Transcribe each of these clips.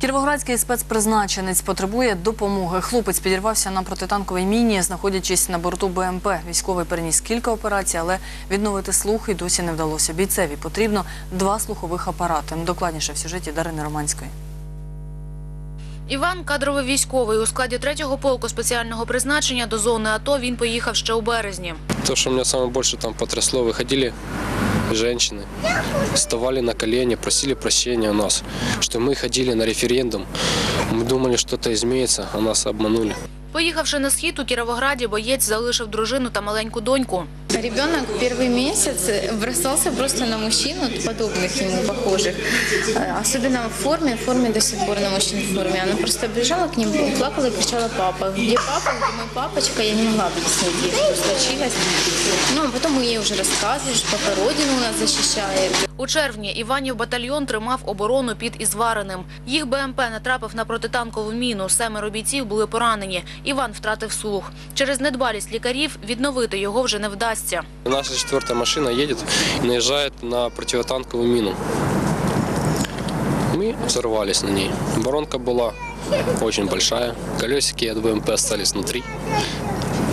Кіровоградський спецпризначенець потребує допомоги. Хлопець підірвався на протитанковій міні, знаходячись на борту БМП. Військовий переніс кілька операцій, але відновити слух і досі не вдалося. Бійцеві потрібно два слухових апарати. Докладніше в сюжеті Дарини Романської. Іван кадровий військовий у складі третього полку спеціального призначення до зони АТО він поїхав ще у березні. То, что меня самое больше там потрясло, выходили женщины, вставали на колени, просили прощения у нас, что мы ходили на референдум, мы думали, что-то изменится, а нас обманули. Поїхавши на схід у Кіровограді, боєць залишив дружину та маленьку доньку. Ребенок первый месяц бросался просто на мужчин, вот подобных ему похожих. Э, Особенно в форме, в форме до сих пор на мужчин в форме. Она просто бежала к нему, плакала и кричала «папа». Где папа? Где мой папочка? Я не могла объяснить ей, что случилось. Ну, а потом мы ей уже рассказывали, что папа родину у нас защищает. У червні Іванів батальйон тримав оборону під Ізвареним. Їх БМП натрапив на протитанкову міну. Семеро бійців були поранені. Іван втратив слух. Через недбалість лікарів відновити його вже не вдасться. Наша четверта машина їде і наїжджає на протитанкову міну. Ми взорвались на ній. Воронка была очень большая, колесики от БМП остались внутри.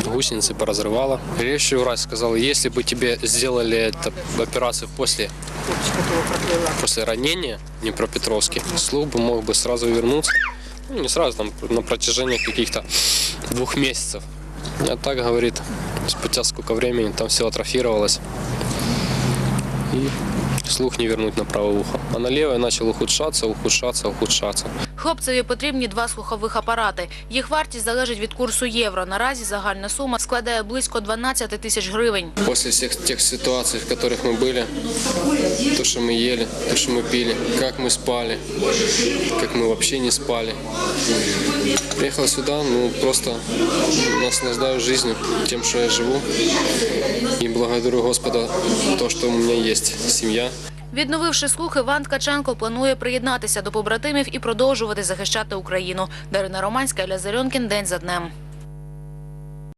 Гусеницы поразрывало. Лечащий врач сказал, если бы тебе сделали эту операцию после, после ранения в Днепропетровске, слух бы мог бы сразу вернуться. Ну, не сразу, там, на протяжении каких-то двух месяцев. А так, говорит, спустя сколько времени там все атрофировалось. И слух не вернуть на правое ухо. А на левое начал ухудшаться, ухудшаться, ухудшаться. Хлопцеві потрібні два слухових апарати. Їх вартість залежить від курсу євро. Наразі загальна сума складає близько 12 тисяч гривень. После всех тех ситуаций, в которых мы были, то, что мы ели, то, что мы пили, как мы спали, как мы вообще не спали. Приехал сюда, ну, просто наслаждаюсь жизнью, тем, что я живу. Благодарю Господа то, что у меня есть семья, Відновивши слух, Іван Ткаченко планує приєднатися до побратимів і продовжувати захищати Україну. Дарина Романська, Ілля Зарьонкін. День за днем.